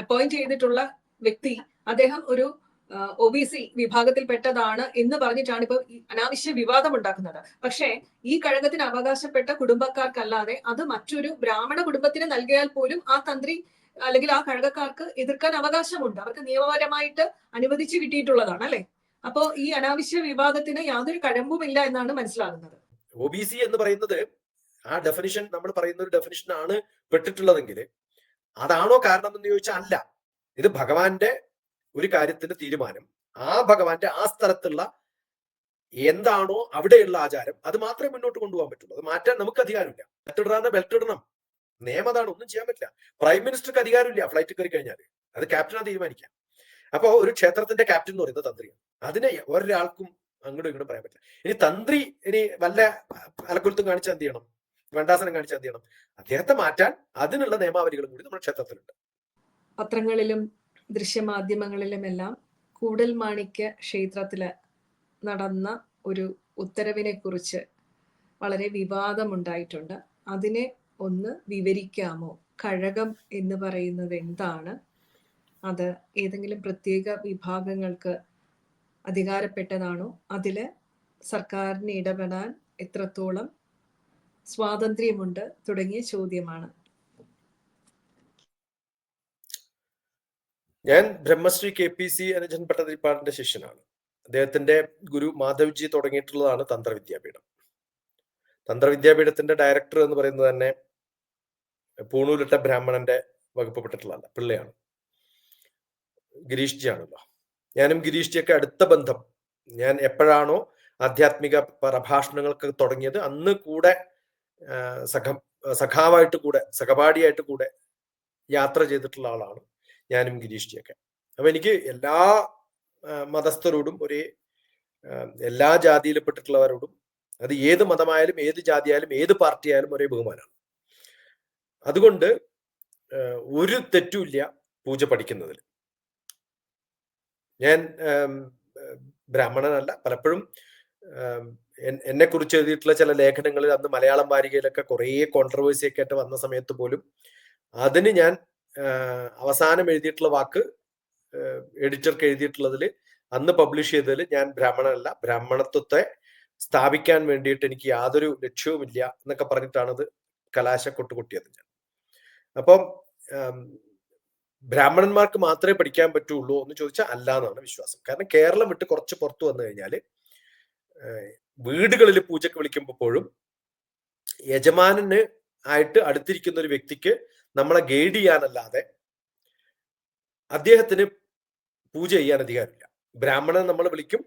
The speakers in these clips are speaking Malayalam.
അപ്പോയിന്റ് ചെയ്തിട്ടുള്ള വ്യക്തി അദ്ദേഹം ഒരു ഒ ബി സി വിഭാഗത്തിൽപ്പെട്ടതാണ് എന്ന് പറഞ്ഞിട്ടാണ് ഇപ്പൊ അനാവശ്യ വിവാദം ഉണ്ടാക്കുന്നത്. പക്ഷേ ഈ കഴകത്തിന് അവകാശപ്പെട്ട കുടുംബക്കാർക്കല്ലാതെ അത് മറ്റൊരു ബ്രാഹ്മണ കുടുംബത്തിന് നൽകിയാൽ പോലും ആ തന്ത്രി അല്ലെങ്കിൽ ആ കഴകക്കാർക്ക് എതിർക്കാൻ അവകാശമുണ്ട്. അവർക്ക് നിയമപരമായിട്ട് അനുവദിച്ചു കിട്ടിയിട്ടുള്ളതാണ് അല്ലെ? അപ്പോ ഈ അനാവശ്യ വിവാദത്തിന് യാതൊരു കഴമ്പുമില്ല എന്നാണ് മനസ്സിലാകുന്നത്. ഒ ബി സി എന്ന് പറയുന്നത് ആ ഡെഫിനിഷൻ നമ്മൾ പറയുന്ന ഒരു ഡെഫിനിഷൻ ആണ് പെട്ടിട്ടുള്ളതെങ്കിൽ അതാണോ കാരണം എന്ന് ചോദിച്ചാൽ അല്ല. ഇത് ഭഗവാന്റെ ഒരു കാര്യത്തിന്റെ തീരുമാനം. ആ ഭഗവാന്റെ ആ സ്ഥലത്തുള്ള എന്താണോ അവിടെയുള്ള ആചാരം അത് മാത്രമേ മുന്നോട്ട് കൊണ്ടുപോകാൻ പറ്റുള്ളൂ. അത് മാറ്റാൻ നമുക്ക് അധികാരമില്ല. ബെൽറ്റ് ഇടാതെ ബെൽറ്റ് ഇടണം. നിയമം അതാണ്. ഒന്നും ചെയ്യാൻ പറ്റില്ല. പ്രൈം മിനിസ്റ്റർക്ക് അധികാരമില്ല ഫ്ലൈറ്റ് കയറി കഴിഞ്ഞാൽ അത് ക്യാപ്റ്റനാണ് തീരുമാനിക്കാം അപ്പോൾ ഒരു ക്ഷേത്രത്തിന്റെ ക്യാപ്റ്റൻ എന്ന് പറയുന്നത് തന്ത്രിയാണ്. അതിനെ ഒരാൾക്കും അങ്ങോട്ടും ഇങ്ങോട്ടും പറയാൻ പറ്റില്ല. ഇനി തന്ത്രി ഇനി വല്ല അലക്കുലത്തും കാണിച്ചാൽ എന്ത് ചെയ്യണം? വേണ്ടാസനം കാണിച്ചാൽ എന്ത് ചെയ്യണം? അദ്ദേഹത്തെ മാറ്റാൻ അതിനുള്ള നിയമാവലികളും കൂടി നമ്മുടെ ക്ഷേത്രത്തിലുണ്ട്. പത്രങ്ങളിലും ദൃശ്യമാധ്യമങ്ങളിലും എല്ലാം കൂടൽ മാണിക്യ ക്ഷേത്രത്തിൽ നടന്ന ഒരു ഉത്തരവിനെ കുറിച്ച് വളരെ വിവാദമുണ്ടായിട്ടുണ്ട്. അതിനെ ഒന്ന് വിവരിക്കാമോ? കഴകം എന്ന് പറയുന്നത് എന്താണ്? അത് ഏതെങ്കിലും പ്രത്യേക വിഭാഗങ്ങൾക്ക് അധികാരപ്പെട്ടതാണോ? അതിൽ സർക്കാരിന് ഇടപെടാൻ എത്രത്തോളം സ്വാതന്ത്ര്യമുണ്ട് തുടങ്ങിയ ചോദ്യമാണ്. ഞാൻ ബ്രഹ്മശ്രീ കെ പി സി അനുജൻ ഭട്ടതിരിപ്പാടിന്റെ ശിഷ്യനാണ്. അദ്ദേഹത്തിന്റെ ഗുരു മാധവ്ജി തുടങ്ങിയിട്ടുള്ളതാണ് തന്ത്രവിദ്യാപീഠം. തന്ത്രവിദ്യാപീഠത്തിന്റെ ഡയറക്ടർ എന്ന് പറയുന്നത് തന്നെ പൂണൂലിട്ട ബ്രാഹ്മണന്റെ വകുപ്പ് പെട്ടിട്ടുള്ളതല്ല പിള്ളയാണ്. ഗിരീഷ് ജി ആണല്ലോ ഞാനും ഗിരീഷ് ജിയൊക്കെ അടുത്ത ബന്ധം. ഞാൻ എപ്പോഴാണോ ആധ്യാത്മിക പ്രഭാഷണങ്ങൾക്ക് തുടങ്ങിയത് അന്ന് കൂടെ സഖ സഖാവായിട്ട് കൂടെ സഹപാഠിയായിട്ട് കൂടെ യാത്ര ചെയ്തിട്ടുള്ള ആളാണ് ഞാനും ഗിരീഷ് ജിയൊക്കെ അപ്പൊ എനിക്ക് എല്ലാ മതസ്ഥരോടും ഒരേ എല്ലാ ജാതിയിൽപ്പെട്ടിട്ടുള്ളവരോടും അത് ഏത് മതമായാലും ഏത് ജാതിയായാലും ഏത് പാർട്ടിയായാലും ഒരേ ബഹുമാനമാണ് അതുകൊണ്ട് ഒരു തെറ്റുമില്ല പൂജ പഠിക്കുന്നതിൽ. ഞാൻ ബ്രാഹ്മണനല്ല പലപ്പോഴും എന്നെ കുറിച്ച് എഴുതിയിട്ടുള്ള ചില ലേഖനങ്ങളിൽ അന്ന് മലയാളം വാരികയിലൊക്കെ കുറേ കോൺട്രവേഴ്സി ഒക്കെ ആയിട്ട് വന്ന സമയത്ത് പോലും അതിന് ഞാൻ അവസാനം എഴുതിയിട്ടുള്ള വാക്ക് എഡിറ്റർക്ക് എഴുതിയിട്ടുള്ളതിൽ അന്ന് പബ്ലിഷ് ചെയ്തതിൽ ഞാൻ ബ്രാഹ്മണനല്ല ബ്രാഹ്മണത്വത്തെ സ്ഥാപിക്കാൻ വേണ്ടിയിട്ട് എനിക്ക് യാതൊരു ലക്ഷ്യവുമില്ല എന്നൊക്കെ പറഞ്ഞിട്ടാണത് അത് കലാശ കൊട്ടുകൊട്ടിയത് ഞാൻ. അപ്പം ബ്രാഹ്മണന്മാർക്ക് മാത്രമേ പഠിക്കാൻ പറ്റുള്ളൂ എന്ന് ചോദിച്ചാൽ അല്ല എന്നാണ് വിശ്വാസം. കാരണം കേരളം വിട്ട് കുറച്ച് പുറത്തു വന്നു കഴിഞ്ഞാൽ വീടുകളിൽ പൂജക്ക് വിളിക്കുമ്പോഴും യജമാനന് ആയിട്ട് അടുത്തിരിക്കുന്ന ഒരു വ്യക്തിക്ക് നമ്മളെ ഗൈഡ് ചെയ്യാനല്ലാതെ അദ്ദേഹത്തിന് പൂജ ചെയ്യാൻ അധികാരമില്ല. ബ്രാഹ്മണനെ നമ്മൾ വിളിക്കും.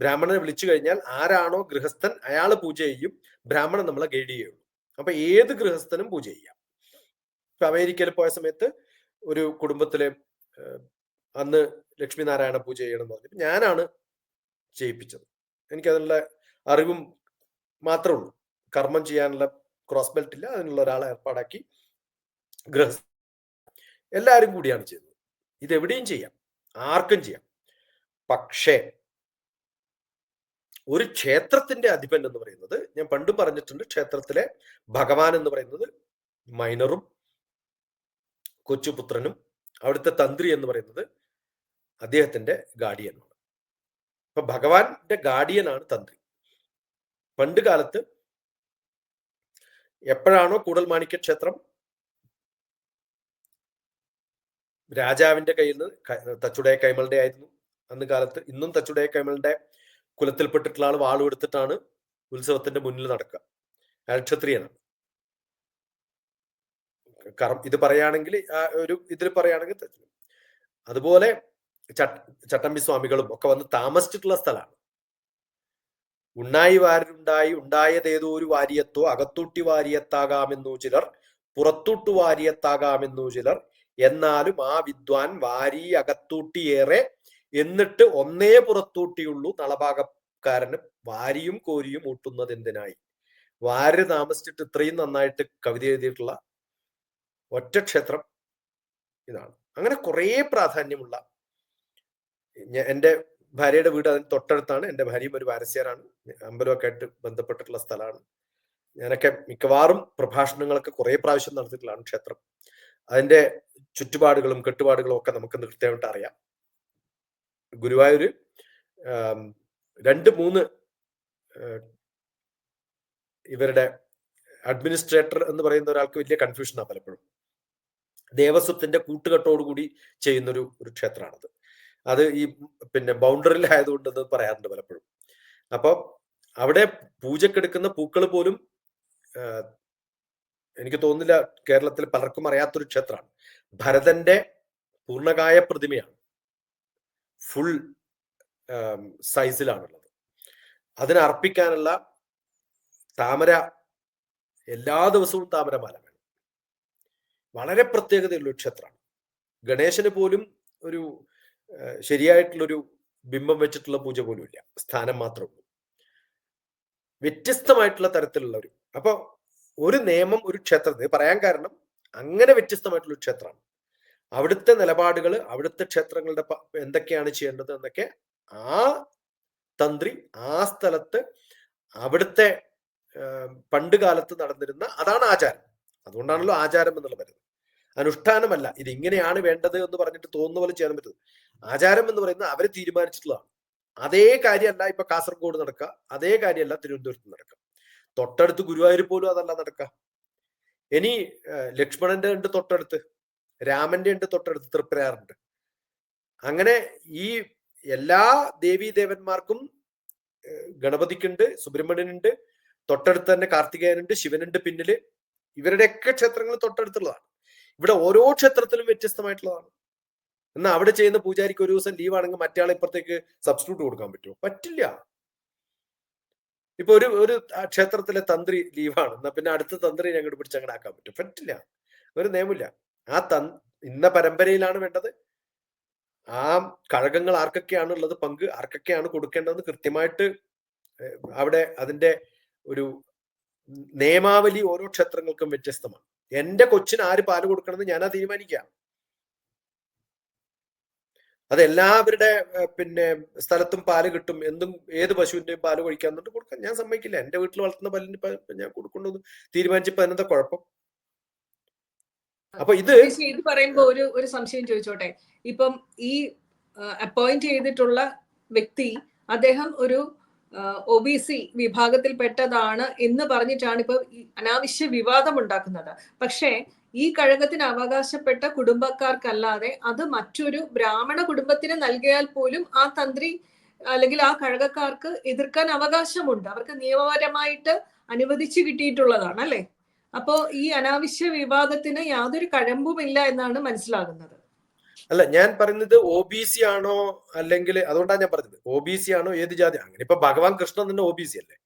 ബ്രാഹ്മണനെ വിളിച്ചു കഴിഞ്ഞാൽ ആരാണോ ഗൃഹസ്ഥൻ അയാൾ പൂജ ചെയ്യും. ബ്രാഹ്മണൻ നമ്മളെ ഗൈഡ് ചെയ്യുള്ളൂ. അപ്പൊ ഏത് ഗൃഹസ്ഥനും പൂജ ചെയ്യാം. ഇപ്പൊ അമേരിക്കയിൽ പോയ സമയത്ത് ഒരു കുടുംബത്തിലെ അന്ന് ലക്ഷ്മി നാരായണ പൂജ ചെയ്യണം എന്ന് പറഞ്ഞിട്ട് ഞാനാണ് ചെയ്യിപ്പിച്ചത്. എനിക്കതിനുള്ള അറിവും മാത്രമേ ഉള്ളൂ കർമ്മം ചെയ്യാനുള്ള ക്രോസ് ബെൽറ്റ് ഇല്ല അതിനുള്ള ഒരാളെ ഏർപ്പാടാക്കി ഗ്രഹ എല്ലാവരും കൂടിയാണ് ചെയ്തത് ഇത് എവിടെയും ചെയ്യാം. ആർക്കും ചെയ്യാം. പക്ഷേ ഒരു ക്ഷേത്രത്തിന്റെ അധിപൻ എന്ന് പറയുന്നത് ഞാൻ പണ്ടും പറഞ്ഞിട്ടുണ്ട് ക്ഷേത്രത്തിലെ ഭഗവാൻ എന്ന് പറയുന്നത് മൈനറും കൊച്ചുപുത്രനും അവിടുത്തെ തന്ത്രി എന്ന് പറയുന്നത് അദ്ദേഹത്തിന്റെ ഗാർഡിയനാണ് അപ്പൊ ഭഗവാന്റെ ഗാർഡിയനാണ് തന്ത്രി. പണ്ട് കാലത്ത് എപ്പോഴാണോ കൂടൽമാണിക്യ ക്ഷേത്രം രാജാവിന്റെ കയ്യിൽ നിന്ന് തച്ചുടയ കൈമളുടെ ആയിരുന്നു. അന്ന് കാലത്ത് ഇന്നും തച്ചുടയ കൈമളുടെ കുലത്തിൽപ്പെട്ടിട്ടുള്ള ആൾ വാളുമെടുത്തിട്ടാണ് ഉത്സവത്തിന്റെ മുന്നിൽ നടക്കുക. അയാൾ ക്ഷത്രിയനാണ്. കറം ഇത് പറയുകയാണെങ്കിൽ ഒരു ഇതിൽ പറയുകയാണെങ്കിൽ അതുപോലെ ചട്ടമ്പി സ്വാമികളും ഒക്കെ വന്ന് താമസിച്ചിട്ടുള്ള സ്ഥലമാണ് ഉണ്ണായി വാരുണ്ടായി ഉണ്ടായതേതോ ഒരു വാര്യത്തോ അകത്തൂട്ടി വാരിയത്താകാമെന്നു ചിലർ പുറത്തൂട്ടു വാരിയത്താകാമെന്നു ചിലർ എന്നാലും ആ വിദ്വാൻ വാരി അകത്തൂട്ടിയേറെ എന്നിട്ട് ഒന്നേ പുറത്തൂട്ടിയുള്ളൂ നളഭാഗക്കാരന് വാരിയും കോരിയും ഊട്ടുന്നത് എന്തിനായി? വാര് താമസിച്ചിട്ട് ഇത്രയും നന്നായിട്ട് കവിത എഴുതിയിട്ടുള്ള ഒറ്റ ക്ഷേത്രം ഇതാണ്. അങ്ങനെ കുറേ പ്രാധാന്യമുള്ള എന്റെ ഭാര്യയുടെ വീട് അതിന് തൊട്ടടുത്താണ്. എന്റെ ഭാര്യയും ഒരു വാരസ്യാരാണ്. അമ്പലമൊക്കെ ആയിട്ട് ബന്ധപ്പെട്ടിട്ടുള്ള സ്ഥലമാണ്. ഞാനൊക്കെ മിക്കവാറും പ്രഭാഷണങ്ങളൊക്കെ കുറേ പ്രാവശ്യം നടത്തിയിട്ടുള്ളതാണ് ക്ഷേത്രം. അതിന്റെ ചുറ്റുപാടുകളും കെട്ടുപാടുകളും ഒക്കെ നമുക്ക് കൃത്യമായിട്ട് അറിയാം. ഗുരുവായൂര് രണ്ട് മൂന്ന് ഇവരുടെ അഡ്മിനിസ്ട്രേറ്റർ എന്ന് പറയുന്ന ഒരാൾക്ക് വലിയ കൺഫ്യൂഷനാണ് പലപ്പോഴും. ദേവസ്വത്തിന്റെ കൂട്ടുകെട്ടോടുകൂടി ചെയ്യുന്നൊരു ഒരു ക്ഷേത്രമാണത്. അത് ഈ പിന്നെ ബൗണ്ടറിയിലായതുകൊണ്ട് എന്ന് പറയാറുണ്ട് പലപ്പോഴും. അപ്പോൾ അവിടെ പൂജക്കെടുക്കുന്ന പൂക്കൾ പോലും എനിക്ക് തോന്നുന്നില്ല കേരളത്തിൽ പലർക്കും അറിയാത്തൊരു ക്ഷേത്രമാണ്. ഭരതന്റെ പൂർണകായ പ്രതിമയാണ്. ഫുൾ സൈസിലാണുള്ളത്. അതിനർപ്പിക്കാനുള്ള താമര എല്ലാ ദിവസവും താമരമാല വേണം. വളരെ പ്രത്യേകതയുള്ള ക്ഷേത്രമാണ്. ഗണേശന് പോലും ഒരു ശരിയായിട്ടുള്ളൊരു ബിംബം വെച്ചിട്ടുള്ള പൂജ പോലും ഇല്ല സ്ഥാനം മാത്രമേ ഉള്ളൂ. വ്യത്യസ്തമായിട്ടുള്ള തരത്തിലുള്ള ഒരു അപ്പൊ ഒരു നിയമം ഒരു ക്ഷേത്രത്തിന് പറയാൻ കാരണം അങ്ങനെ വ്യത്യസ്തമായിട്ടുള്ള ക്ഷേത്രമാണ് അവിടുത്തെ നിലപാടുകൾ അവിടുത്തെ ക്ഷേത്രങ്ങളുടെ എന്തൊക്കെയാണ് ചെയ്യേണ്ടത് എന്നൊക്കെ ആ തന്ത്രി ആ സ്ഥലത്ത് അവിടുത്തെ പണ്ട് കാലത്ത് നടന്നിരുന്ന അതാണ് ആചാരം. അതുകൊണ്ടാണല്ലോ ആചാരം എന്നുള്ള വരുന്നത്. അനുഷ്ഠാനമല്ല. ഇത് ഇങ്ങനെയാണ് വേണ്ടത് എന്ന് പറഞ്ഞിട്ട് തോന്നുന്ന പോലെ ചെയ്യാൻ പറ്റുന്നത് ആചാരം എന്ന് പറയുന്നത് അവർ തീരുമാനിച്ചിട്ടുള്ളതാണ്. അതേ കാര്യമല്ല ഇപ്പൊ കാസർഗോഡ് നടക്കുക. അതേ കാര്യമല്ല തിരുവനന്തപുരത്ത് നടക്കുക. തൊട്ടടുത്ത് ഗുരുവായൂർ പോലും അതല്ല നടക്കുക. ഇനി ലക്ഷ്മണന്റെ ഉണ്ട് തൊട്ടടുത്ത്. രാമന്റെ ഉണ്ട് തൊട്ടടുത്ത്. തൃപ്രയാറുണ്ട് അങ്ങനെ ഈ എല്ലാ ദേവീ ദേവന്മാർക്കും ഗണപതിക്കുണ്ട് സുബ്രഹ്മണ്യനുണ്ട് തൊട്ടടുത്ത് തന്നെ കാർത്തികേയനുണ്ട് ശിവനുണ്ട് പിന്നിൽ. ഇവരുടെയൊക്കെ ക്ഷേത്രങ്ങൾ തൊട്ടടുത്തുള്ളതാണ്. ഇവിടെ ഓരോ ക്ഷേത്രത്തിലും വ്യത്യസ്തമായിട്ടുള്ളതാണ്. എന്നാൽ അവിടെ ചെയ്യുന്ന പൂജാരിക്ക് ഒരു ദിവസം ലീവ് ആണെങ്കിൽ മറ്റേ ഇപ്പുറത്തേക്ക് സബ്സ്റ്റിറ്റ്യൂട്ട് കൊടുക്കാൻ പറ്റുമോ? പറ്റില്ല. ഇപ്പൊ ഒരു ഒരു ക്ഷേത്രത്തിലെ തന്ത്രി ലീവാണ് എന്നാ പിന്നെ അടുത്ത തന്ത്രി ഞങ്ങോട്ട് പിടിച്ച് അങ്ങനെ ആക്കാൻ പറ്റും. പറ്റില്ല. ഒരു നിയമമില്ല. ആ തൻ ഇന്ന പരമ്പരയിലാണ് വേണ്ടത്. ആ കഴകങ്ങൾ ആർക്കൊക്കെയാണ് ഉള്ളത് പങ്ക് ആർക്കൊക്കെയാണ് കൊടുക്കേണ്ടതെന്ന് കൃത്യമായിട്ട് അവിടെ അതിന്റെ ഒരു നിയമാവലി ഓരോ ക്ഷേത്രങ്ങൾക്കും വ്യത്യസ്തമാണ്. എന്റെ കൊച്ചിന് ആര് പാൽ കൊടുക്കണമെന്ന് ഞാനാ തീരുമാനിക്കാം. അത് എല്ലാവരുടെ പിന്നെ സ്ഥലത്തും പാൽ കിട്ടും. എന്തും ഏത് പശുവിന്റെയും പാൽ കഴിക്കാൻ എന്നിട്ട് കൊടുക്കാൻ ഞാൻ സമ്മതിക്കില്ല. എന്റെ വീട്ടിൽ വളർത്തുന്ന പല്ലിന് ഞാൻ കൊടുക്കണമെന്ന് തീരുമാനിച്ചപ്പോ അതിനെന്താ കുഴപ്പം? അപ്പൊ ഇത് ഇത് പറയുമ്പോ ഒരു ഒരു സംശയം ചോദിച്ചോട്ടെ? ഇപ്പം ഈ അപ്പോയിന്റ് ചെയ്തിട്ടുള്ള വ്യക്തി അദ്ദേഹം ഒരു ഒ ബി സി വിഭാഗത്തിൽപ്പെട്ടതാണ് എന്ന് പറഞ്ഞിട്ടാണ് ഇപ്പൊ അനാവശ്യ വിവാദം ഉണ്ടാക്കുന്നത്. പക്ഷേ ഈ കഴകത്തിന് അവകാശപ്പെട്ട കുടുംബക്കാർക്കല്ലാതെ അത് മറ്റൊരു ബ്രാഹ്മണ കുടുംബത്തിന് നൽകിയാൽ പോലും ആ തന്ത്രി അല്ലെങ്കിൽ ആ കഴകക്കാർക്ക് എതിർക്കാൻ അവകാശമുണ്ട്. അവർക്ക് നിയമപരമായിട്ട് അനുവദിച്ചു കിട്ടിയിട്ടുള്ളതാണ് അല്ലെ? അപ്പോ ഈ അനാവശ്യ വിവാദത്തിന് യാതൊരു കഴമ്പുമില്ല എന്നാണ് മനസ്സിലാകുന്നത്. അല്ല ഞാൻ പറയുന്നത് ഒ ബി സി ആണോ അല്ലെങ്കിൽ അതുകൊണ്ടാണ് ഞാൻ പറഞ്ഞത്. ഒ ബി സി ആണോ ഏത് ജാതി? അങ്ങനെ ഇപ്പൊ ഭഗവാൻ കൃഷ്ണൻ തന്നെ ഒ ബി സി അല്ലേ?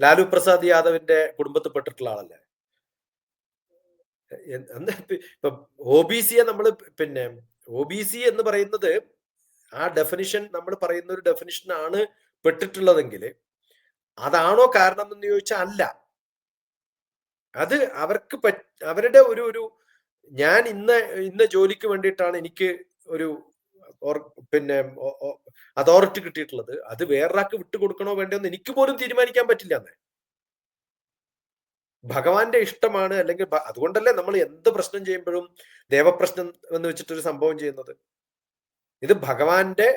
ലാലു പ്രസാദ് യാദവിന്റെ കുടുംബത്തിൽപ്പെട്ടിട്ടുള്ള ആളല്ലേ? എ- എന്താ ഇപ്പൊ ഒ ബി സിയെ നമ്മൾ പിന്നെ ഒ ബി സി എന്ന് പറയുന്നത് ആ ഡെഫിനിഷൻ നമ്മൾ പറയുന്ന ഒരു ഡെഫിനിഷൻ ആണ് പെട്ടിട്ടുള്ളതെങ്കിൽ അതാണോ കാരണം എന്ന് ചോദിച്ചാൽ അല്ല. അത് അവർക്ക് അവരുടെ ഒരു ഒരു ഞാൻ ഇന്ന് ഇന്ന ജോലിക്ക് വേണ്ടിയിട്ടാണ് എനിക്ക് ഒരു പിന്നെ അതോറിറ്റി കിട്ടിയിട്ടുള്ളത്. അത് വേറൊരാൾക്ക് വിട്ടുകൊടുക്കണോ വേണ്ടോ എനിക്ക് പോലും തീരുമാനിക്കാൻ പറ്റില്ല എന്ന് ഭഗവാന്റെ ഇഷ്ടമാണ് അല്ലെങ്കിൽ അതുകൊണ്ടല്ലേ നമ്മൾ എന്ത് പ്രശ്നം ചെയ്യുമ്പോഴും ദേവപ്രശ്നം എന്ന് വെച്ചിട്ടൊരു സംഭവം ചെയ്യുന്നത്. ഇത് ഭഗവാന്റെ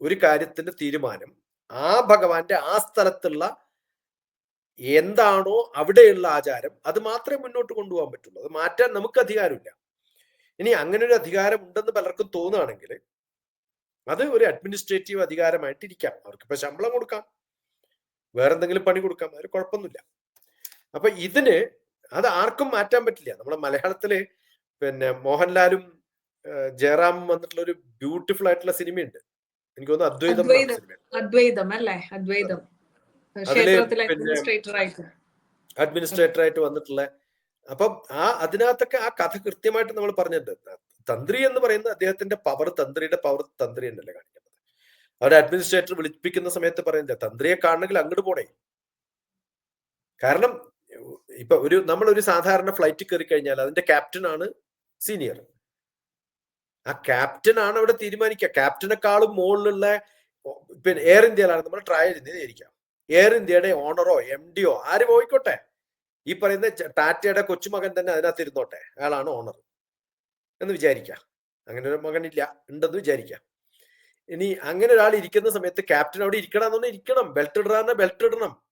ഒരു കാര്യത്തിന്റെ തീരുമാനം. ആ ഭഗവാന്റെ ആ സ്ഥലത്തുള്ള എന്താണോ അവിടെയുള്ള ആചാരം അത് മാത്രമേ മുന്നോട്ട് കൊണ്ടുപോകാൻ പറ്റുള്ളൂ. അത് മാറ്റാൻ നമുക്ക് അധികാരമില്ല. ഇനി അങ്ങനെ ഒരു അധികാരം ഉണ്ടെന്ന് പലർക്കും തോന്നുകയാണെങ്കിൽ അത് ഒരു അഡ്മിനിസ്ട്രേറ്റീവ് അധികാരമായിട്ട് ഇരിക്കാം അവർക്ക് ഇപ്പൊ ശമ്പളം കൊടുക്കാം. വേറെന്തെങ്കിലും പണി കൊടുക്കാം. അതിന് കുഴപ്പമൊന്നുമില്ല. അപ്പൊ ഇതിന് അത് ആർക്കും മാറ്റാൻ പറ്റില്ല. നമ്മുടെ മലയാളത്തിൽ പിന്നെ മോഹൻലാലും ജയറാം ജയറാമും വന്നിട്ടുള്ള ഒരു ബ്യൂട്ടിഫുൾ ആയിട്ടുള്ള സിനിമയുണ്ട്. എനിക്ക് തോന്നുന്നു അദ്വൈതം അദ്വൈതം അല്ലേ? അദ്വൈതം. അഡ്മിനിസ്ട്രേറ്റർ ആയിട്ട്. വന്നിട്ടുള്ള അപ്പം ആ അതിനകത്തൊക്കെ ആ കഥ കൃത്യമായിട്ട് നമ്മൾ പറഞ്ഞിട്ടുണ്ട് തന്ത്രി എന്ന് പറയുന്നത് അദ്ദേഹത്തിന്റെ പവർ തന്ത്രിയുടെ പവർ തന്ത്രി എന്നല്ലേ കാണിക്കുന്നത്. അവിടെ അഡ്മിനിസ്ട്രേറ്റർ വിളിപ്പിക്കുന്ന സമയത്ത് പറയുന്നില്ല തന്ത്രിയെ കാണണമെങ്കിൽ അങ്ങോട്ട് പോണേ കാരണം ഇപ്പൊ ഒരു നമ്മൾ ഒരു സാധാരണ ഫ്ലൈറ്റ് കയറി കഴിഞ്ഞാൽ അതിന്റെ ക്യാപ്റ്റൻ ആണ് സീനിയർ ആ ക്യാപ്റ്റൻ ആണ് അവിടെ തീരുമാനിക്കുക. ക്യാപ്റ്റനെക്കാളും മുകളിലുള്ള പിന്നെ എയർ ഇന്ത്യയിലാണ് നമ്മൾ ട്രയൽ ഇന്ത്യയിലിരിക്കാം എയർ ഇന്ത്യയുടെ ഓണറോ എം ഡിയോ ആര് പോയിക്കോട്ടെ? ഈ പറയുന്ന ടാറ്റയുടെ കൊച്ചുമകൻ തന്നെ അതിനകത്ത് ഇരുന്നോട്ടെ അയാളാണ് ഓണർ എന്ന് വിചാരിക്കാം. അങ്ങനെ ഒരു മകനില്ല ഉണ്ടെന്ന് വിചാരിക്കാം. ഇനി അങ്ങനെ ഒരാൾ ഇരിക്കുന്ന സമയത്ത് ക്യാപ്റ്റൻ അവിടെ ഇരിക്കണം എന്നൊന്നും ഇരിക്കണം. ബെൽറ്റ് ഇടാന്ന് ബെൽറ്റ് ഇടണം.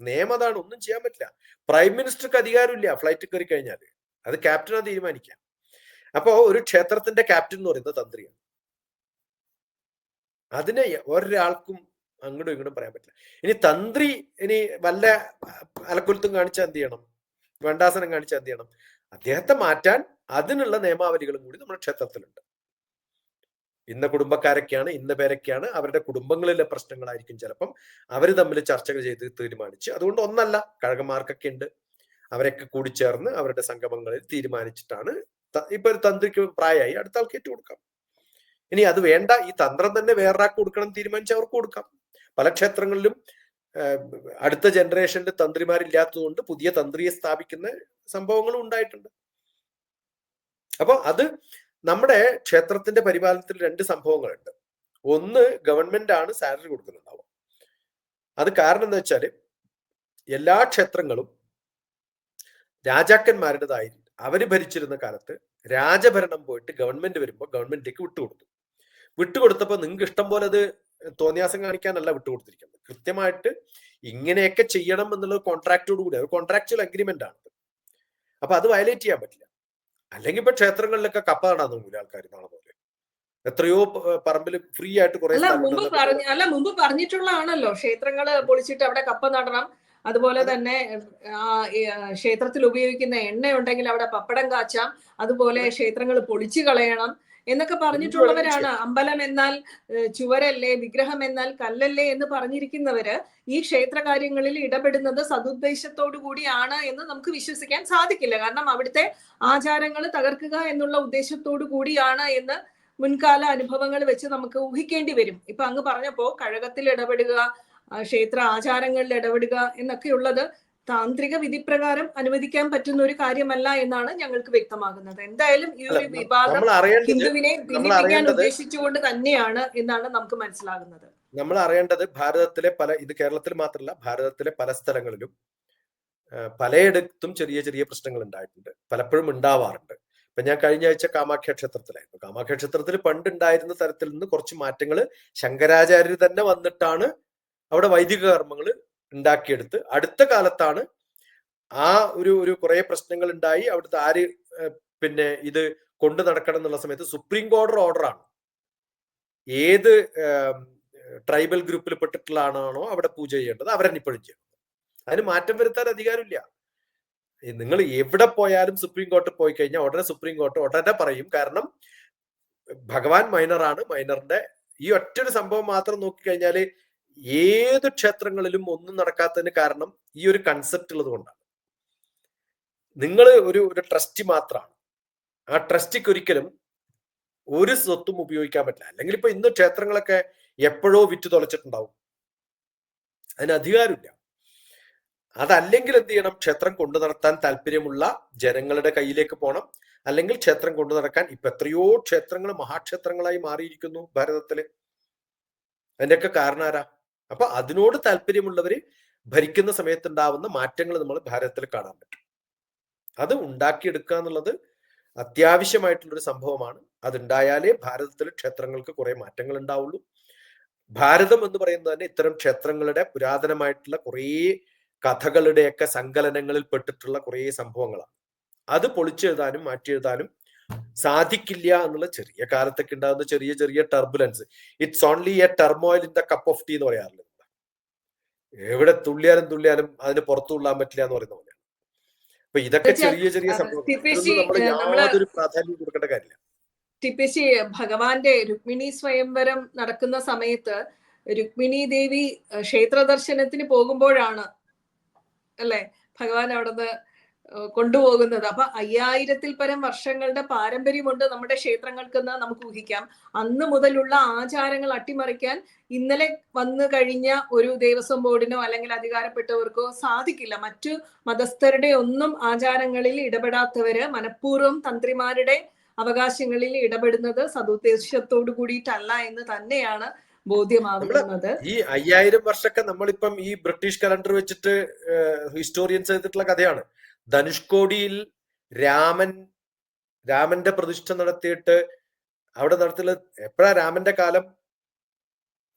നിയമം അതാണ് ഒന്നും ചെയ്യാൻ പറ്റില്ല. പ്രൈം മിനിസ്റ്റർക്ക് അധികാരമില്ല ഫ്ലൈറ്റ് കയറി കഴിഞ്ഞാൽ അത് ക്യാപ്റ്റനാ തീരുമാനിക്കാം അപ്പോ ഒരു ക്ഷേത്രത്തിന്റെ ക്യാപ്റ്റൻ എന്ന് പറയുന്നത് തന്ത്രിയാണ്. അതിനെ ഒരാൾക്കും അങ്ങോട്ടും ഇങ്ങോട്ടും പറയാൻ പറ്റില്ല. ഇനി തന്ത്രി ഇനി വല്ല അലക്കുലത്തും കാണിച്ചാൽ എന്ത് ചെയ്യണം? വേണ്ടാസനം കാണിച്ചാൽ എന്ത് ചെയ്യണം? അദ്ദേഹത്തെ മാറ്റാൻ അതിനുള്ള നിയമാവലികളും കൂടി നമ്മുടെ ക്ഷേത്രത്തിലുണ്ട്. ഇന്ന കുടുംബക്കാരൊക്കെയാണ് ഇന്ന പേരൊക്കെയാണ് അവരുടെ കുടുംബങ്ങളിലെ പ്രശ്നങ്ങളായിരിക്കും ചിലപ്പം അവർ തമ്മിൽ ചർച്ചകൾ ചെയ്ത് തീരുമാനിച്ച്. അതുകൊണ്ട് ഒന്നല്ല കഴകന്മാർക്കൊക്കെ ഉണ്ട്. അവരൊക്കെ കൂടി ചേർന്ന് അവരുടെ സംഗമങ്ങളിൽ തീരുമാനിച്ചിട്ടാണ് ഇപ്പൊ ഒരു തന്ത്രിക്ക് പ്രായമായി അടുത്ത ആൾക്ക് കൊടുക്കാം. ഇനി അത് വേണ്ട ഈ തന്ത്രം തന്നെ വേറൊരാൾക്ക് കൊടുക്കണം തീരുമാനിച്ച് അവർക്ക് കൊടുക്കാം. പല ക്ഷേത്രങ്ങളിലും അടുത്ത ജനറേഷനിൽ തന്ത്രിമാരില്ലാത്തതുകൊണ്ട് പുതിയ തന്ത്രിയെ സ്ഥാപിക്കുന്ന സംഭവങ്ങളും ഉണ്ടായിട്ടുണ്ട്. അപ്പൊ അത് നമ്മുടെ ക്ഷേത്രത്തിന്റെ പരിപാലനത്തിൽ രണ്ട് സംഭവങ്ങളുണ്ട്. ഒന്ന് ഗവൺമെന്റ് ആണ് സാലറി കൊടുക്കുന്നുണ്ടാവുക അത് കാരണം എന്താ വെച്ചാൽ എല്ലാ ക്ഷേത്രങ്ങളും രാജാക്കന്മാരുടേതായി അവർ ഭരിച്ചിരുന്ന കാലത്ത് രാജഭരണം പോയിട്ട് ഗവൺമെന്റ് വരുമ്പോൾ ഗവൺമെന്റിലേക്ക് വിട്ടുകൊടുത്തു. വിട്ടുകൊടുത്തപ്പോൾ നിങ്ങൾക്ക് ഇഷ്ടം പോലെ അത് തോന്നിയാസം കാണിക്കാനല്ല വിട്ടുകൊടുത്തിരിക്കുന്നത്. കൃത്യമായിട്ട് ഇങ്ങനെയൊക്കെ ചെയ്യണം എന്നുള്ള കോൺട്രാക്റ്റോട് കൂടി. ഒരു കോൺട്രാക്ച്വൽ അഗ്രിമെന്റ് ആണ്. അപ്പൊ അത് വയലേറ്റ് ചെയ്യാൻ പറ്റില്ല. അല്ലെങ്കിൽ ഇപ്പൊ ക്ഷേത്രങ്ങളിലൊക്കെ കപ്പ നടാൻ തോന്നൂല ആൾക്കാർ നാളെ പോലെ എത്രയോ പറമ്പിൽ ഫ്രീ ആയിട്ട് കുറെ അല്ല മുമ്പ് പറഞ്ഞ അല്ല മുമ്പ് പറഞ്ഞിട്ടുള്ളതാണല്ലോ. ക്ഷേത്രങ്ങൾ പൊളിച്ചിട്ട് അവിടെ കപ്പ നടണം. അതുപോലെ തന്നെ ആ, ക്ഷേത്രത്തിൽ ഉപയോഗിക്കുന്ന എണ്ണ ഉണ്ടെങ്കിൽ അവിടെ പപ്പടം കാച്ചാം. അതുപോലെ ക്ഷേത്രങ്ങൾ പൊളിച്ചു കളയണം. എന്നൊക്കെ പറഞ്ഞിട്ടുള്ളവരാണ്. അമ്പലം എന്നാൽ ചുവരല്ലേ വിഗ്രഹം എന്നാൽ കല്ലല്ലേ എന്ന് പറഞ്ഞിരിക്കുന്നവര് ഈ ക്ഷേത്ര കാര്യങ്ങളിൽ ഇടപെടുന്നത് സതുദ്ദേശത്തോടു കൂടിയാണ് എന്ന് നമുക്ക് വിശ്വസിക്കാൻ സാധിക്കില്ല. കാരണം അവിടുത്തെ ആചാരങ്ങൾ തകർക്കുക എന്നുള്ള ഉദ്ദേശത്തോടു കൂടിയാണ് എന്ന് മുൻകാല അനുഭവങ്ങൾ വെച്ച് നമുക്ക് ഊഹിക്കേണ്ടി വരും. ഇപ്പൊ അങ്ങ് പറഞ്ഞപ്പോ കഴകത്തിൽ ഇടപെടുക ക്ഷേത്ര ആചാരങ്ങളിൽ ഇടപെടുക എന്നൊക്കെയുള്ളത് താന്ത്രിക വിധിപ്രകാരം അനുവദിക്കാൻ പറ്റുന്ന ഒരു കാര്യമല്ല എന്നാണ് ഞങ്ങൾക്ക് വ്യക്തമാകുന്നത്. എന്തായാലും ഈ ഒരു വിഭാഗം നമ്മൾ അറിയേണ്ടത് ഹിന്ദുവിനെ ഭിന്നിപ്പിക്കാൻ ഉദ്ദേശിച്ചുകൊണ്ട് തന്നെയാണ് എന്നാണ് നമുക്ക് മനസ്സിലാകുന്നത്. നമ്മൾ അറിയേണ്ടത് ഭാരതത്തിലെ പല ഇത് കേരളത്തിൽ മാത്രമല്ല ഭാരതത്തിലെ പല സ്ഥലങ്ങളിലും പലയിടത്തും ചെറിയ ചെറിയ പ്രശ്നങ്ങൾ ഉണ്ടായിട്ടുണ്ട്. പലപ്പോഴും ഉണ്ടാവാറുണ്ട്. ഇപ്പൊ ഞാൻ കഴിഞ്ഞ ആഴ്ച കാമാഖ്യ ക്ഷേത്രത്തിലായിരുന്നു. കാമാഖ്യ ക്ഷേത്രത്തിൽ പണ്ട് ഉണ്ടായിരുന്ന തരത്തിൽ നിന്ന് കുറച്ച് മാറ്റങ്ങൾ ശങ്കരാചാര്യർ തന്നെ വന്നിട്ടാണ് അവിടെ വൈദിക കർമ്മങ്ങൾ ഉണ്ടാക്കിയെടുത്ത് അടുത്ത കാലത്താണ് ആ ഒരു ഒരു കുറെ പ്രശ്നങ്ങൾ ഉണ്ടായി അവിടുത്തെ ആര് പിന്നെ ഇത് കൊണ്ടു നടക്കണം എന്നുള്ള സമയത്ത് സുപ്രീം കോടതി ഓർഡറാണ് ഏത് ട്രൈബൽ ഗ്രൂപ്പിൽ പെട്ടിട്ടുള്ള ആണാണോ അവിടെ പൂജ ചെയ്യേണ്ടത് അവരെന്നെ ഇപ്പോഴും ചെയ്യണം അതിന് മാറ്റം വരുത്താൻ അധികാരമില്ല. നിങ്ങൾ എവിടെ പോയാലും സുപ്രീം കോർട്ട് പോയി കഴിഞ്ഞാൽ ഉടനെ സുപ്രീം കോർട്ട് ഉടനെ പറയും. കാരണം ഭഗവാൻ മൈനറാണ് മൈനറിന്റെ ഈ ഒറ്റൊരു സംഭവം മാത്രം നോക്കിക്കഴിഞ്ഞാൽ ഏത് ക്ഷേത്രങ്ങളിലും ഒന്നും നടക്കാത്തതിന് കാരണം ഈ ഒരു കൺസെപ്റ്റ് ഉള്ളത് കൊണ്ടാണ്. നിങ്ങൾ ഒരു ഒരു ട്രസ്റ്റ് മാത്രമാണ്. ആ ട്രസ്റ്റിക്ക് ഒരിക്കലും ഒരു സ്വത്തും ഉപയോഗിക്കാൻ പറ്റില്ല. അല്ലെങ്കിൽ ഇപ്പൊ ഇന്ന് ക്ഷേത്രങ്ങളൊക്കെ എപ്പോഴോ വിറ്റ് തുളച്ചിട്ടുണ്ടാവും. അതിന് അധികാരമില്ല. അതല്ലെങ്കിൽ എന്ത് ചെയ്യണം? ക്ഷേത്രം കൊണ്ടു നടത്താൻ താല്പര്യമുള്ള ജനങ്ങളുടെ കയ്യിലേക്ക് പോകണം അല്ലെങ്കിൽ ക്ഷേത്രം കൊണ്ടു നടക്കാൻ ഇപ്പൊ എത്രയോ ക്ഷേത്രങ്ങൾ മഹാക്ഷേത്രങ്ങളായി മാറിയിരിക്കുന്നു ഭാരതത്തിൽ. അതിന്റെയൊക്കെ കാരണം ആരാ? അപ്പൊ അതിനോട് താല്പര്യമുള്ളവര് ഭരിക്കുന്ന സമയത്തുണ്ടാവുന്ന മാറ്റങ്ങൾ നമ്മൾ ഭാരതത്തിൽ കാണാൻ പറ്റും. അത് ഉണ്ടാക്കിയെടുക്കുക എന്നുള്ളത് അത്യാവശ്യമായിട്ടുള്ളൊരു സംഭവമാണ്. അതുണ്ടായാലേ ഭാരതത്തിൽ ക്ഷേത്രങ്ങൾക്ക് കുറെ മാറ്റങ്ങൾ ഉണ്ടാവുള്ളൂ ഭാരതം എന്ന് പറയുന്നത് തന്നെ ഇത്തരം ക്ഷേത്രങ്ങളുടെ പുരാതനമായിട്ടുള്ള കുറേ കഥകളുടെയൊക്കെ സങ്കലനങ്ങളിൽ പെട്ടിട്ടുള്ള കുറേ സംഭവങ്ങളാണ്. അത് പൊളിച്ചെഴുതാനും മാറ്റിയെഴുതാനും സാധിക്കില്ല എന്നുള്ള ചെറിയ കാലത്തൊക്കെ ഉണ്ടാകുന്ന ചെറിയ ചെറിയ turbulence it's only a turmoil in the cup of tea എന്ന് പറയാറില്ല? എവിടെ തുള്ളിയാലും തുള്ളിയാലും അതിന് പുറത്തു കൊള്ളാൻ പറ്റില്ല എന്ന് പറയുന്ന പോലെയാണ്. അപ്പൊ ഇതൊക്കെ ചെറിയ ചെറിയ സംഭവങ്ങൾ യാതൊരു പ്രാധാന്യം കൊടുക്കേണ്ട കാര്യമില്ല. ടിപ്പിശി ഭഗവാന്റെ രുക്മിണി സ്വയംവരം നടക്കുന്ന സമയത്ത് രുക്മിണി ദേവി ക്ഷേത്ര ദർശനത്തിന് പോകുമ്പോഴാണ് അല്ലെ? ഭഗവാൻ അവിടുന്ന് കൊണ്ടുപോകുന്നത്. അപ്പൊ അയ്യായിരത്തിൽ പരം വർഷങ്ങളുടെ പാരമ്പര്യമുണ്ട് നമ്മുടെ ക്ഷേത്രങ്ങൾക്കെന്ന് നമുക്ക് ഊഹിക്കാം. അന്ന് മുതലുള്ള ആചാരങ്ങൾ അട്ടിമറിക്കാൻ ഇന്നലെ വന്നു കഴിഞ്ഞ ഒരു ദേവസ്വം ബോർഡിനോ അല്ലെങ്കിൽ അധികാരപ്പെട്ടവർക്കോ സാധിക്കില്ല. മറ്റു മതസ്ഥരുടെ ഒന്നും ആചാരങ്ങളിൽ ഇടപെടാത്തവര് മനഃപൂർവം തന്ത്രിമാരുടെ അവകാശങ്ങളിൽ ഇടപെടുന്നത് സതുദ്ദേശത്തോടു കൂടിയിട്ടല്ല എന്ന് തന്നെയാണ് ഈ അയ്യായിരം വർഷമൊക്കെ നമ്മളിപ്പം ഈ ബ്രിട്ടീഷ് കലണ്ടർ വെച്ചിട്ട് ഹിസ്റ്റോറിയൻസ് ചെയ്തിട്ടുള്ള കഥയാണ്. ധനുഷ്കോടിയിൽ രാമൻ രാമന്റെ പ്രതിഷ്ഠ നടത്തിയിട്ട് അവിടെ നടത്തിൽ എപ്പോഴാ? രാമന്റെ കാലം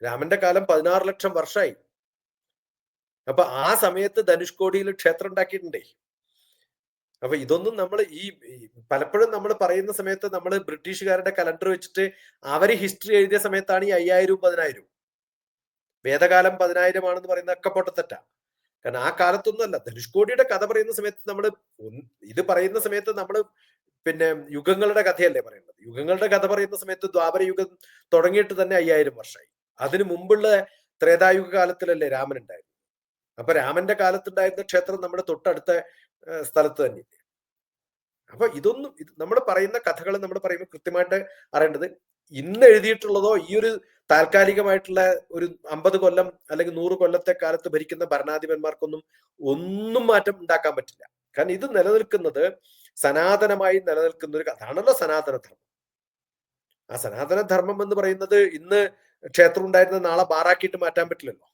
രാമന്റെ കാലം പതിനാറ് ലക്ഷം വർഷമായി അപ്പൊ ആ സമയത്ത് ധനുഷ്കോടിയിൽ ക്ഷേത്രം ഉണ്ടാക്കിയിട്ടുണ്ടേ. അപ്പൊ ഇതൊന്നും നമ്മൾ ഈ പലപ്പോഴും നമ്മൾ പറയുന്ന സമയത്ത് നമ്മൾ ബ്രിട്ടീഷുകാരുടെ കലണ്ടർ വെച്ചിട്ട് അവർ ഹിസ്റ്ററി എഴുതിയ സമയത്താണ് ഈ അയ്യായിരവും പതിനായിരവും വേദകാലം പതിനായിരം ആണെന്ന് പറയുന്ന ഒക്കെ പൊട്ടത്തെറ്റാ കാരണം ആ കാലത്തൊന്നും അല്ല ധനുഷ്കോടിയുടെ കഥ പറയുന്ന സമയത്ത് നമ്മൾ ഇത് പറയുന്ന സമയത്ത് നമ്മൾ പിന്നെ യുഗങ്ങളുടെ കഥയല്ലേ പറയുന്നത്. യുഗങ്ങളുടെ കഥ പറയുന്ന സമയത്ത് ദ്വാപര യുഗം തുടങ്ങിയിട്ട് തന്നെ അയ്യായിരം വർഷമായി. അതിനു മുമ്പുള്ള ത്രേതായുഗ കാലത്തിലല്ലേ രാമൻ ഉണ്ടായിരുന്നു അപ്പൊ രാമന്റെ കാലത്തുണ്ടായിരുന്ന ക്ഷേത്രം നമ്മുടെ തൊട്ടടുത്ത സ്ഥലത്ത് തന്നെ അപ്പൊ ഇതൊന്നും ഇത് നമ്മൾ പറയുന്ന കഥകൾ നമ്മൾ പറയുമ്പോൾ കൃത്യമായിട്ട് അറിയേണ്ടത് ഇന്ന് എഴുതിയിട്ടുള്ളതോ ഈ ഒരു താൽക്കാലികമായിട്ടുള്ള ഒരു അമ്പത് കൊല്ലം അല്ലെങ്കിൽ നൂറ് കൊല്ലത്തെ കാലത്ത് ഭരിക്കുന്ന ഭരണാധിപന്മാർക്കൊന്നും ഒന്നും മാറ്റം ഉണ്ടാക്കാൻ പറ്റില്ല. കാരണം ഇത് നിലനിൽക്കുന്നത് സനാതനമായി നിലനിൽക്കുന്ന ഒരു അതാണല്ലോ സനാതനധർമ്മം. ആ സനാതനധർമ്മം എന്ന് പറയുന്നത് ഇന്ന് ക്ഷേത്രം ഉണ്ടായിരുന്ന നാളെ ബാറാക്കിയിട്ട് മാറ്റാൻ പറ്റില്ലല്ലോ.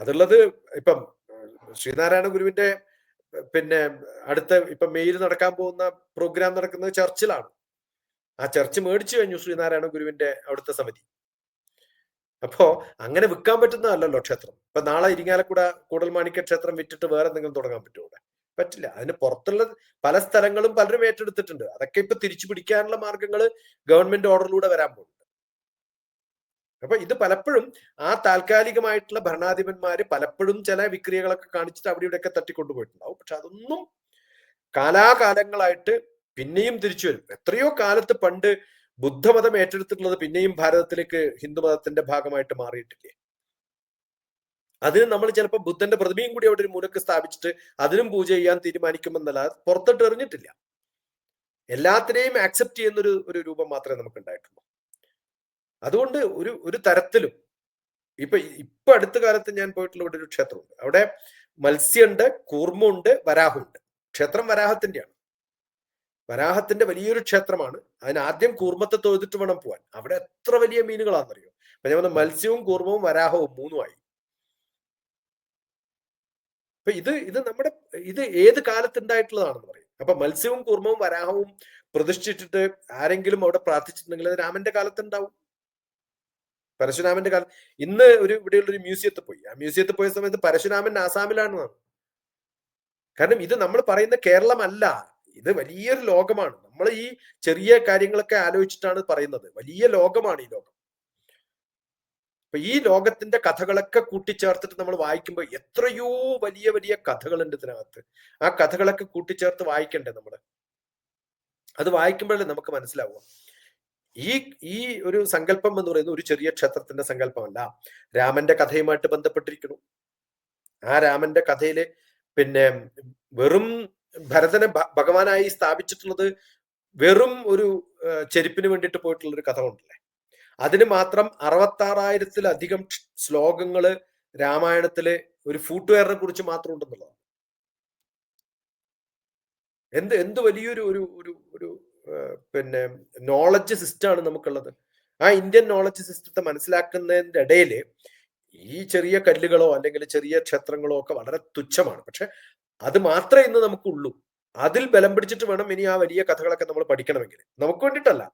അതുള്ളത് ഇപ്പം ശ്രീനാരായണ ഗുരുവിന്റെ പിന്നെ അടുത്ത ഇപ്പൊ മെയിൽ നടക്കാൻ പോകുന്ന പ്രോഗ്രാം നടക്കുന്നത് ചർച്ചിലാണ്. ആ ചർച്ച് മേടിച്ചു കഴിഞ്ഞു ശ്രീനാരായണ ഗുരുവിന്റെ അവിടുത്തെ സമിതി. അപ്പോ അങ്ങനെ വിൽക്കാൻ പറ്റുന്നതല്ലല്ലോ ക്ഷേത്രം. ഇപ്പൊ നാളെ ഇരിങ്ങാലക്കുട കൂടൽമാണിക്യ ക്ഷേത്രം വിറ്റിട്ട് വേറെ എന്തെങ്കിലും തുടങ്ങാൻ പറ്റുമോ പറ്റില്ല. അതിന് പുറത്തുള്ള പല സ്ഥലങ്ങളും പലരും ഏറ്റെടുത്തിട്ടുണ്ട്. അതൊക്കെ ഇപ്പൊ തിരിച്ചു പിടിക്കാനുള്ള മാർഗങ്ങൾ ഗവൺമെന്റ് ഓർഡറിലൂടെ വരാൻ പോകുന്നുണ്ട്. അപ്പൊ ഇത് പലപ്പോഴും ആ താൽക്കാലികമായിട്ടുള്ള ഭരണാധിപന്മാര് പലപ്പോഴും ചില വിക്രിയകളൊക്കെ കാണിച്ചിട്ട് അവിടെ ഇവിടെയൊക്കെ തട്ടിക്കൊണ്ടുപോയിട്ടുണ്ടാവും. പക്ഷെ അതൊന്നും കാലാകാലങ്ങളായിട്ട് പിന്നെയും തിരിച്ചു വരും. എത്രയോ കാലത്ത് പണ്ട് ബുദ്ധമതം ഏറ്റെടുത്തിട്ടുള്ളത് പിന്നെയും ഭാരതത്തിലേക്ക് ഹിന്ദുമതത്തിന്റെ ഭാഗമായിട്ട് മാറിയിട്ടില്ലേ? അതിന് നമ്മൾ ചിലപ്പോൾ ബുദ്ധന്റെ പ്രതിമയും കൂടി അവിടെ ഒരു മൂലക്ക് സ്ഥാപിച്ചിട്ട് അതിനും പൂജ ചെയ്യാൻ തീരുമാനിക്കുമെന്നല്ലാതെ പുറത്തോട്ട് എറിഞ്ഞിട്ടില്ല. എല്ലാത്തിനെയും ആക്സെപ്റ്റ് ചെയ്യുന്ന ഒരു ഒരു രൂപം മാത്രമേ നമുക്ക് ഉണ്ടായിട്ടുള്ളൂ അതുകൊണ്ട് ഒരു ഒരു തരത്തിലും ഇപ്പൊ ഇപ്പൊ അടുത്ത കാലത്ത് ഞാൻ പോയിട്ടുള്ള ഇവിടെ ഒരു ക്ഷേത്രമുണ്ട്. അവിടെ മത്സ്യമുണ്ട് കൂർമ്മുണ്ട് വരാഹുണ്ട്. ക്ഷേത്രം വരാഹത്തിന്റെയാണ് വരാഹത്തിന്റെ വലിയൊരു ക്ഷേത്രമാണ്. അതിന് ആദ്യം കൂർമ്മത്തെ തൊഴുതിട്ട് വേണം പോവാൻ. അവിടെ എത്ര വലിയ മീനുകളാണെന്നറിയോ? അപ്പൊ ഞാൻ പറഞ്ഞ മത്സ്യവും കൂർമ്മവും വരാഹവും മൂന്നുമായി. അപ്പൊ ഇത് ഇത് നമ്മുടെ ഇത് ഏത് കാലത്തുണ്ടായിട്ടുള്ളതാണെന്ന് പറയും. അപ്പൊ മത്സ്യവും കൂർമ്മവും വരാഹവും പ്രതിഷ്ഠിച്ചിട്ട് ആരെങ്കിലും അവിടെ പ്രാർത്ഥിച്ചിട്ടുണ്ടെങ്കിൽ അത് രാമന്റെ കാലത്തുണ്ടാവും. പരശുരാമന്റെ കാലം ഇന്ന് ഒരു ഇവിടെയുള്ള ഒരു മ്യൂസിയത്തിൽ പോയി. ആ മ്യൂസിയത്തിൽ പോയ സമയത്ത് പരശുരാമൻ ആസാമിലാണെന്നാണ്. കാരണം ഇത് നമ്മൾ പറയുന്ന കേരളമല്ല. ഇത് വലിയൊരു ലോകമാണ്. നമ്മൾ ഈ ചെറിയ കാര്യങ്ങളൊക്കെ ആലോചിച്ചിട്ടാണ് പറയുന്നത്. വലിയ ലോകമാണ് ഈ ലോകം. അപ്പൊ ഈ ലോകത്തിന്റെ കഥകളൊക്കെ കൂട്ടിച്ചേർത്തിട്ട് നമ്മൾ വായിക്കുമ്പോൾ എത്രയോ വലിയ വലിയ കഥകളുണ്ട് ഇതിനകത്ത്. ആ കഥകളൊക്കെ കൂട്ടിച്ചേർത്ത് വായിക്കണ്ടേ നമ്മൾ? അത് വായിക്കുമ്പോഴല്ലേ നമുക്ക് മനസ്സിലാവുക. ഈ ഈ ഒരു സങ്കല്പം എന്ന് പറയുന്നത് ഒരു ചെറിയ ക്ഷേത്രത്തിന്റെ സങ്കല്പമല്ല. രാമന്റെ കഥയുമായിട്ട് ബന്ധപ്പെട്ടിരിക്കുന്നു. ആ രാമന്റെ കഥയിൽ പിന്നെ വെറും ഭരതനെ ഭഗവാനായി സ്ഥാപിച്ചിട്ടുള്ളത് വെറും ഒരു ചെരുപ്പിന് വേണ്ടിയിട്ട് പോയിട്ടുള്ള ഒരു കഥ ഉണ്ടല്ലേ അതിന് മാത്രം അറുപത്താറായിരത്തിലധികം ശ്ലോകങ്ങൾ രാമായണത്തിൽ ഒരു ഫൂട്ട്വെയറിനെ കുറിച്ച് മാത്രം ഉണ്ടെന്നുള്ളതാണ്. എന്ത് എന്ത് വലിയൊരു ഒരു ഒരു ഒരു പിന്നെ നോളജ് സിസ്റ്റമാണ് നമുക്കുള്ളത്. ആ ഇന്ത്യൻ നോളജ് സിസ്റ്റത്തെ മനസ്സിലാക്കുന്നതിന്റെ ഇടയിൽ ഈ ചെറിയ കല്ലുകളോ അല്ലെങ്കിൽ ചെറിയ ക്ഷേത്രങ്ങളോ ഒക്കെ വളരെ തുച്ഛമാണ്. പക്ഷെ അത് മാത്രമേ ഇന്ന് നമുക്കുള്ളൂ. അതിൽ ബലം പിടിച്ചിട്ട് വേണം ഇനി ആ വലിയ കഥകളൊക്കെ നമ്മൾ പഠിക്കണമെങ്കിൽ. നമുക്ക് വേണ്ടിയിട്ടല്ല.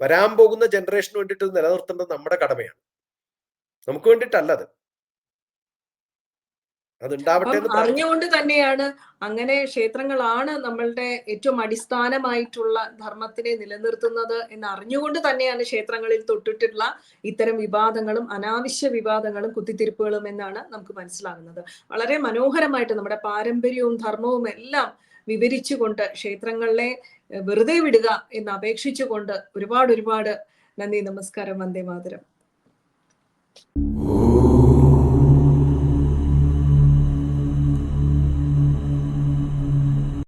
വരാൻ പോകുന്ന ജനറേഷന് വേണ്ടിയിട്ട് നിലനിർത്തേണ്ടത് നമ്മുടെ കടമയാണ്. നമുക്ക് വേണ്ടിയിട്ടല്ല അത്. അറിഞ്ഞുകൊണ്ട് തന്നെയാണ് അങ്ങനെ ക്ഷേത്രങ്ങളാണ് നമ്മളുടെ ഏറ്റവും അടിസ്ഥാനമായിട്ടുള്ള ധർമ്മത്തിനെ നിലനിർത്തുന്നത് എന്ന് അറിഞ്ഞുകൊണ്ട് തന്നെയാണ് ക്ഷേത്രങ്ങളിൽ തൊട്ടിട്ടുള്ള ഇത്തരം വിവാദങ്ങളും അനാവശ്യ വിവാദങ്ങളും കുത്തിത്തിരിപ്പുകളും എന്നാണ് നമുക്ക് മനസ്സിലാകുന്നത്. വളരെ മനോഹരമായിട്ട് നമ്മുടെ പാരമ്പര്യവും ധർമ്മവും എല്ലാം വിവരിച്ചുകൊണ്ട് ക്ഷേത്രങ്ങളെ വെറുതെ വിടുക എന്ന് അപേക്ഷിച്ചുകൊണ്ട് ഒരുപാട് ഒരുപാട് നന്ദി നമസ്കാരം വന്ദേ മാതരം.